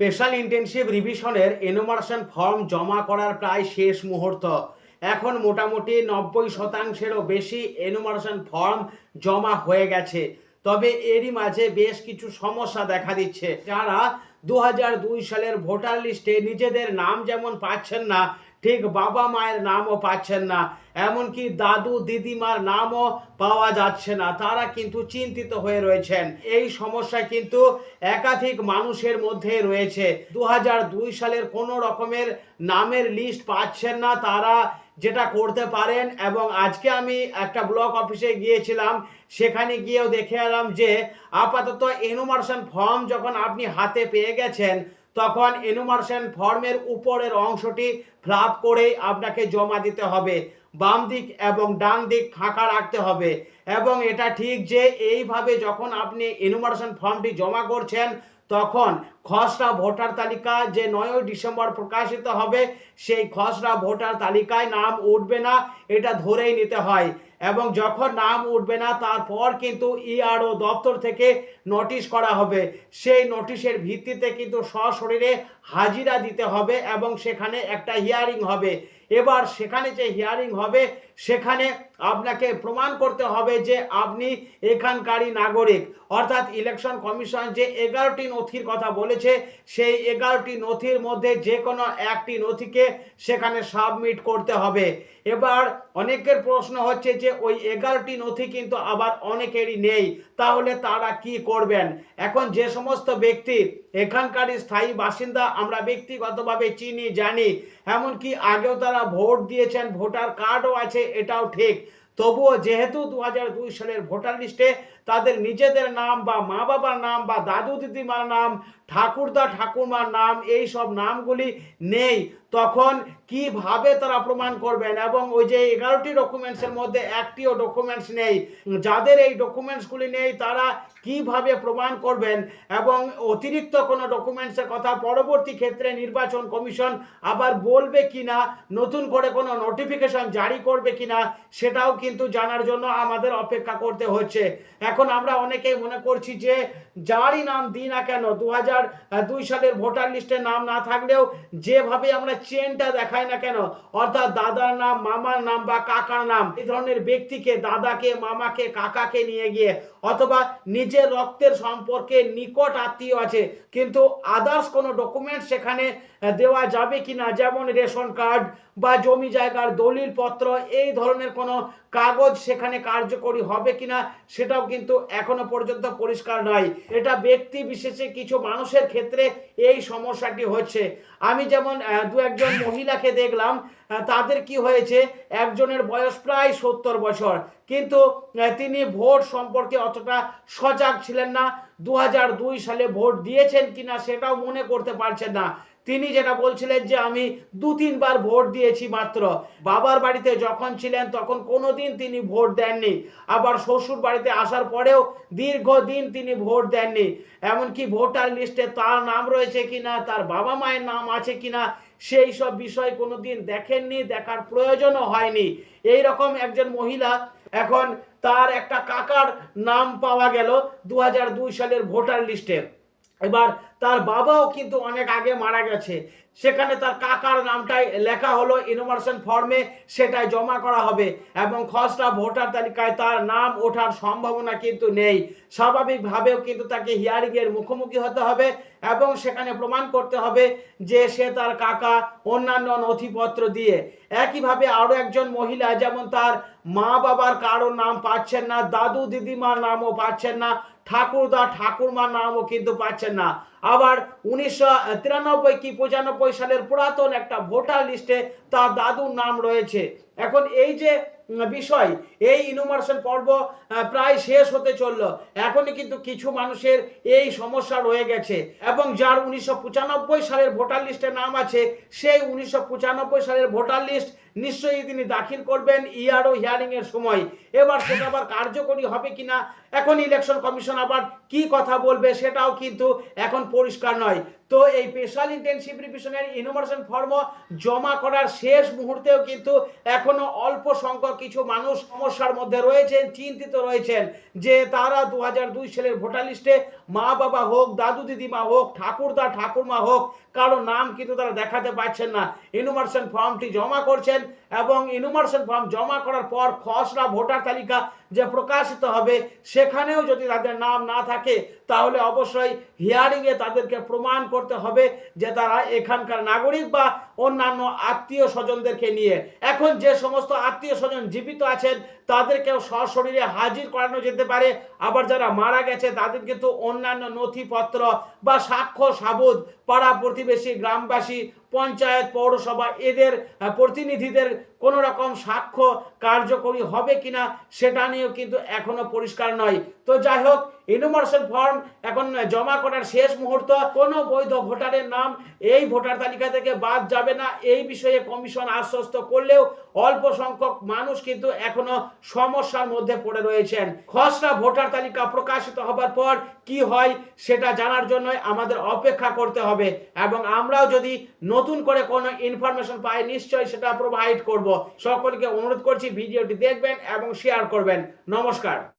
Special intensive রিভিশনের enumeration form জমা করার প্রায় শেষ মুহূর্ত। এখন মোটামুটি নব্বই শতাংশেরও বেশি এনোমার্শন ফর্ম জমা হয়ে গেছে। তবে এরই মাঝে বেশ কিছু সমস্যা দেখা দিচ্ছে। যারা দু হাজার দুই সালের ভোটার লিস্টে নিজেদের নাম যেমন পাচ্ছেন না ঠিক বাবা মায়ের নামও পাচ্ছেন না, এমনকি দাদু দিদিমার নামও পাওয়া যাচ্ছে না, তারা কিন্তু চিন্তিত হয়ে রয়েছেন। এই সমস্যা কিন্তু একাধিক মানুষের মধ্যে রয়েছে। দু হাজার দুই সালের কোনো রকমের নামের লিস্ট পাচ্ছেন না তারা যেটা করতে পারেন, এবং আজকে আমি একটা ব্লক অফিসে গিয়েছিলাম, সেখানে গিয়েও দেখে এলাম যে আপাতত এনুমার্শন ফর্ম যখন আপনি হাতে পেয়ে গেছেন তখন এনুমারশন ফর্মের উপরের অংশটি ফ্লাপ করেই আপনাকে জমা দিতে হবে। বাম দিক এবং ডান দিক ফাঁকা রাখতে হবে এবং এটা ঠিক যে এইভাবে যখন আপনি এনুমারেশন ফর্মটি জমা করছেন, তখন খসড়া ভোটার তালিকা যে নয়ই ডিসেম্বর প্রকাশিত হবে, সেই খসড়া ভোটার তালিকায় নাম উঠবে না, এটা ধরেই নিতে হয়। এবং যখন নাম উঠবে না, তারপর কিন্তু ইআরও দপ্তর থেকে নোটিশ করা হবে। সেই নোটিশের ভিত্তিতে কিন্তু সশরীরে হাজিরা দিতে হবে এবং সেখানে একটা হিয়ারিং হবে। এবার সেখানে যে হিয়ারিং হবে, সেখানে আপনাকে প্রমাণ করতে হবে যে আপনি এখানকারই নাগরিক। অর্থাৎ ইলেকশন কমিশন যে এগারোটি নথির কথা বলেছে সেই এগারোটি নথির মধ্যে যে কোনো একটি নথিকে সেখানে সাবমিট করতে হবে। এবার অনেকের প্রশ্ন হচ্ছে যে, ওই এগারোটি নথি কিন্তু আবার অনেকেরই নেই, তাহলে তারা কি করবেন? এখন যে সমস্ত ব্যক্তি এখানকারই স্থায়ী বাসিন্দা আমরা ব্যক্তিগতভাবে চিনি, জানি, এমনকি আগেও তারা ভোট দিয়েছেন, ভোটার কার্ডও আছে, এটাও ঠিক। তবুও যেহেতু দু সালের ভোটার লিস্টে তাদের নিজেদের নাম বা মা বাবার নাম বা দাদু দিদিমার নাম, ঠাকুরদা, ঠাকুরমার নাম, এই সব নামগুলি নেই। তখন কীভাবে তারা প্রমাণ করবেন? এবং ওই যে এগারোটি ডকুমেন্টসের মধ্যে একটিও ডকুমেন্টস নেই। যাদের এই ডকুমেন্টসগুলি নেই, তারা কীভাবে প্রমাণ করবেন? এবং অতিরিক্ত কোনো ডকুমেন্টসের কথা পরবর্তী ক্ষেত্রে নির্বাচন কমিশন আবার বলবে কিনা, নতুন করে কোনো নোটিফিকেশন জারি করবে কিনা, সেটাও কিন্তু জানার জন্য আমাদের অপেক্ষা করতে হচ্ছে। এখন আমরা অনেকেই মনে করছি যে যারই নাম দিই না কেন দু দুই সালের ভোটার লিস্টে নাম না থাকলেও যেভাবে আমরা চেনটা দেখাই না কেন, অর্থাৎ দাদার নাম, মামার নাম বা কাকার নাম, এই ধরনের ব্যক্তিকে, দাদাকে, মামাকে, কাকাকে নিয়ে গিয়ে, অথবা নিজের রক্তের সম্পর্কে নিকট আত্মীয় আছে, কিন্তু আদার্স কোনো ডকুমেন্ট সেখানে দেওয়া যাবে কিনা, যেমন রেশন কার্ড বা জমি জায়গার দলিল পত্র এই ধরনের কোনো কাগজ সেখানে কার্যকরী হবে কিনা সেটাও কিন্তু এখনও পর্যন্ত পরিষ্কার নয় এটা ব্যক্তি বিশেষে কিছু মানুষের ক্ষেত্রে এই সমস্যাটি হচ্ছে। আমি যেমন দু একজন মহিলাকে দেখলাম তাদের কি হয়েছে, একজনের বয়স প্রায় সত্তর বছর, কিন্তু তিনি ভোট সম্পর্কে অতটা সজাগ ছিলেন না। দু হাজার দুই সালে ভোট দিয়েছেন কিনা সেটাও মনে করতে পারছেন না। তিনি যেটা বলছিলেন যে আমি দু তিনবার ভোট দিয়েছি মাত্র। বাবার বাড়িতে যখন ছিলেন তখন কোনো দিন তিনি ভোট দেননি। আবার শ্বশুর বাড়িতে আসার পরেও দীর্ঘদিন তিনি ভোট দেননি। এমনকি ভোটার লিস্টে তার নাম রয়েছে কিনা, তার বাবা মায়ের নাম আছে কিনা, সেই সব বিষয় কোনোদিন দেখেননি, দেখার প্রয়োজনও হয়নি। এই রকম একজন মহিলা এখন তার একটা কাকার নাম পাওয়া গেল দু হাজার দুই সালের ভোটার লিস্টে। এবার তার বাবাও কিন্তু অনেক আগে মারা গেছে। সেখানে তার কাকার নামটাই লেখা হলো ইনোমারেশন ফর্মে সেটাই জমা করা হবে এবং খসড়া ভোটার তালিকায় তার নাম ওঠার সম্ভাবনা কিন্তু নেই। স্বাভাবিকভাবেও কিন্তু তাকে হিয়ারিংয়ের মুখোমুখি হতে হবে এবং সেখানে প্রমাণ করতে হবে যে সে তার কাকা অন্যান্য নথিপত্র দিয়ে। একইভাবে আরও একজন মহিলা, যেমন তার মা বাবার কারোর নাম পাচ্ছেন না দাদু দিদিমার নামও পাচ্ছেন না ঠাকুরদা ঠাকুরমার নামও কিন্তু পাচ্ছেন না। আবার উনিশশো তিরানব্বই কি পঁচানব্বই সালের পুরাতন একটা ভোটার লিস্টে তার দাদুর নাম রয়েছে। এখন এই যে বিষয়। এই ইনোমারেশন পর্ব প্রায় শেষ হতে চলল। এখনই কিন্তু কিছু মানুষের এই সমস্যা রয়ে গেছে। এবং যার উনিশশো পঁচানব্বই সালের ভোটার লিস্টে নাম আছে, সেই উনিশশো পঁচানব্বই সালের ভোটার লিস্ট নিশ্চয়ই তিনি দাখিল করবেন ইআরও হিয়ারিং এর সময়। এবার সেটা আবার কার্যকরী হবে কিনা, এখন ইলেকশন কমিশন আবার কি কথা বলবে সেটাও কিন্তু এখন পরিষ্কার নয়। তো এই স্পেশাল ইন্টেনসিভ রিভিশনের ইনোভেশন ফর্ম জমা করার শেষ মুহূর্তেও কিন্তু এখনও অল্প সংখ্যক কিছু মানুষ সমস্যার মধ্যে রয়েছেন, চিন্তিত রয়েছেন যে তারা দু দুই সালের ভোটার লিস্টে মা বাবা হোক, দাদু দিদিমা হোক, ঠাকুরদা, ঠাকুরমা হোক, কারও নাম কিন্তু তারা দেখাতে পারছেন না। ইনুমার্শন ফর্মটি জমা করছেন এবং ইনুমার্শন ফর্ম জমা করার পর খসড়া ভোটার তালিকা যে প্রকাশিত হবে, সেখানেও যদি তাদের নাম না থাকে, তাহলে অবশ্যই হিয়ারিংয়ে তাদেরকে প্রমাণ করতে হবে যে তারা এখানকার নাগরিক বা অন্যান্য আত্মীয় স্বজনদেরকে নিয়ে। এখন যে সমস্ত আত্মীয় স্বজন জীবিত আছেন, তাদেরকেও সশরীরে হাজির করানো যেতে পারে। আবার যারা মারা গেছে, তাদের কিন্তু অন্যান্য নথিপত্র বা সাক্ষ্য, সাবুদ, পাড়া প্রতিবেশী, গ্রামবাসী, পঞ্চায়েত, পৌরসভা, এদের প্রতিনিধিদের কোনো রকম সাক্ষ্য কার্যকরী হবে কিনা সেটা নিয়েও কিন্তু এখনও পরিষ্কার নয়। তো যাই হোক ইনোমার্শন ফর্ম এখন জমা করার শেষ মুহূর্ত। কোনো বৈধ ভোটারের নাম এই ভোটার তালিকা থেকে বাদ যাবে না। এই বিষয়ে কমিশন আশ্বস্ত করলেও অল্প সংখ্যক মানুষ কিন্তু এখনও সমস্যার মধ্যে পড়ে রয়েছেন। খসড়া ভোটার তালিকা প্রকাশিত হবার পর কি হয় সেটা জানার জন্য আমাদের অপেক্ষা করতে হবে। এবং আমরাও যদি নতুন করে কোনো ইনফরমেশন পাই, নিশ্চয়ই সেটা প্রোভাইড করব। সকলকে অনুরোধ করছি ভিডিওটি দেখবেন এবং শেয়ার করবেন। নমস্কার।